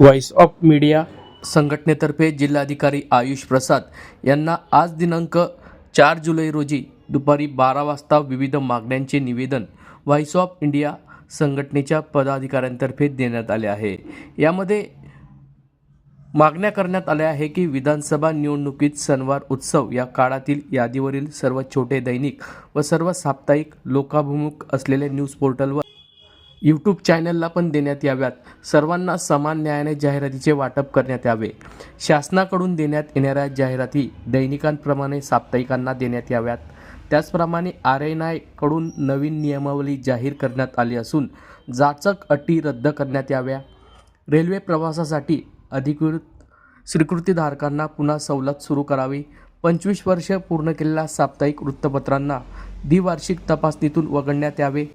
Voice of media संघटनेतर्फे जिल्हाधिकारी आयुष प्रसाद यांना आज दिनांक चार जुलै रोजी दुपारी बारा वाजता विविध मागण्यांचे निवेदन व्हॉइस ऑफ इंडिया संघटनेच्या पदाधिकाऱ्यांतर्फे देण्यात आले आहे. यामध्ये मागण्या करण्यात आल्या आहे की विधानसभा निवडणुकीत सणवार उत्सव या काळातील यादीवरील सर्व छोटे दैनिक व सर्व साप्ताहिक लोकाभिमुख असलेल्या न्यूज पोर्टलवर यूट्यूब चॅनलला पण देण्यात याव्यात. सर्वांना समान न्यायाने जाहिरातीचे वाटप करण्यात यावे. शासनाकडून देण्यात येणाऱ्या जाहिराती दैनिकांप्रमाणे साप्ताहिकांना देण्यात याव्यात. त्याचप्रमाणे आर एन आयकडून नवीन नियमावली जाहीर करण्यात आली असून जाचक अटी रद्द करण्यात याव्या. रेल्वे प्रवासासाठी अधिकृत स्वीकृतीधारकांना पुन्हा सवलत सुरू करावी. पंचवीस वर्ष पूर्ण केलेल्या साप्ताहिक वृत्तपत्रांना द्विवार्षिक तपासणीतून वगळण्यात यावे.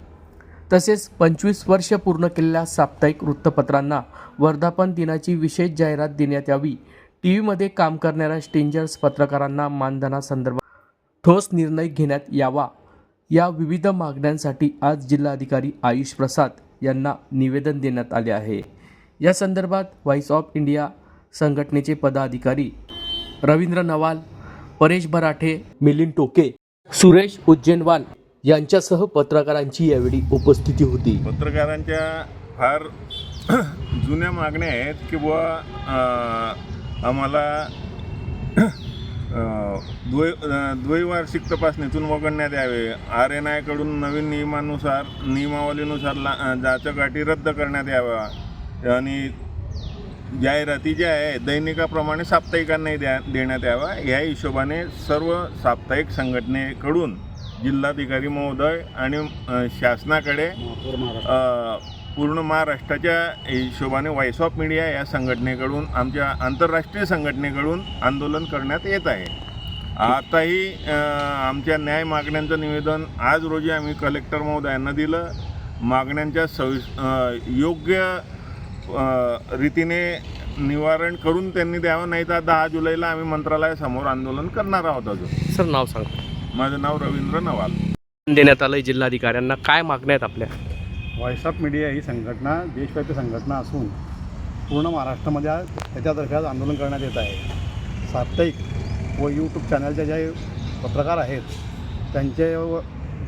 तसेच पंचवीस वर्ष पूर्ण केलेल्या साप्ताहिक वृत्तपत्रांना वर्धापन दिनाची विशेष जाहिरात देण्यात यावी. टी व्हीमध्ये काम करणाऱ्या स्टेंजर्स पत्रकारांना मानधनासंदर्भात ठोस निर्णय घेण्यात यावा. या विविध मागण्यांसाठी आज जिल्हाधिकारी आयुष प्रसाद यांना निवेदन देण्यात आले आहे. या संदर्भात व्हॉइस ऑफ इंडिया संघटनेचे पदाधिकारी रवींद्र नवाल परेश बराठे मिलिंद टोके सुरेश उज्जैनवाल यांच्यासह पत्रकारांची यावेळी उपस्थिती होती. पत्रकारांच्या फार जुन्या मागण्या आहेत की बुवा आम्हाला द्वै द्वैवार्षिक तपासणीतून वगळण्यात यावे. आर एन आयकडून नवीन नियमानुसार नियमावलीनुसार ला जाचकाठी जाचक अटी रद्द करण्यात याव्या आणि जाहिराती ज्या आहे दैनिकाप्रमाणे साप्ताहिकांनाही द्या देण्यात याव्या या हिशोबाने सर्व साप्ताहिक संघटनेकडून जिल्हाधिकारी महोदय आणि शासनाकडे पूर्ण महाराष्ट्राच्या हिशोबाने व्हॉइस ऑफ मीडिया या संघटनेकडून आमच्या आंतरराष्ट्रीय संघटनेकडून आंदोलन करण्यात येत आहे. आताही आमच्या न्याय मागण्यांचं निवेदन आज रोजी आम्ही कलेक्टर महोदयांना दिलं. मागण्यांच्या सवि योग्य रीतीने निवारण करून त्यांनी द्यावं नाही तर दहा जुलैला आम्ही मंत्रालयासमोर आंदोलन करणार आहोत अजून. सर नाव सांगा. माझं नाव रवींद्र नवाल. देण्यात आलं जिल्हाधिकाऱ्यांना. काय मागण्या आहेत आपल्या? व्हॉइस ऑफ मीडिया ही संघटना देशव्यापी संघटना असून पूर्ण महाराष्ट्रामध्ये आज त्याच्यातर्फे आज आंदोलन करण्यात येत आहे. साप्ताहिक व यूट्यूब चॅनलच्या ज्या पत्रकार आहेत त्यांचे व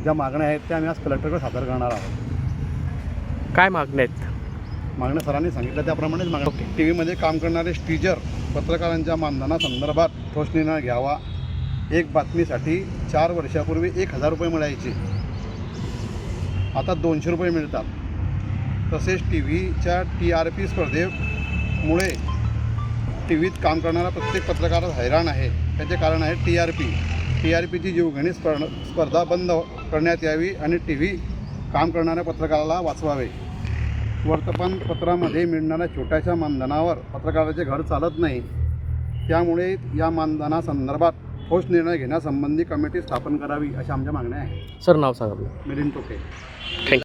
ज्या मागण्या आहेत त्या आम्ही आज कलेक्टरकडे सादर करणार आहोत. काय मागण्या आहेत? मागण्या सरांनी सांगितलं त्याप्रमाणेच मागण्या. टी व्हीमध्ये काम करणारे स्टीजर पत्रकारांच्या मानधनासंदर्भात ठोस निर्णय घ्यावा. एक बातमीसाठी चार वर्षापूर्वी एक हजार रुपये मिळायचे. आता दोनशे रुपये मिळतात. तसेच टी व्हीच्या टी आर पी स्पर्धेमुळे टी व्हीत काम करणारा प्रत्येक पत्रकार हैराण आहे. त्याचे कारण आहे T R P. T R पीची जीवघेणी स्पर् स्पर्धा बंद करण्यात यावी आणि टी व्ही काम करणाऱ्या पत्रकाराला वाचवावे. वर्तमानपत्रामध्ये मिळणाऱ्या छोट्याशा मानधनावर पत्रकाराचे घर चालत नाही. त्यामुळे या मानधनासंदर्भात ठोस निर्णय घेण्यासंबंधी कमिटी स्थापन करावी अशा आमच्या मागण्या आहेत. सर नाव सांगा आपलं. मिलिंद टोके थँक्यू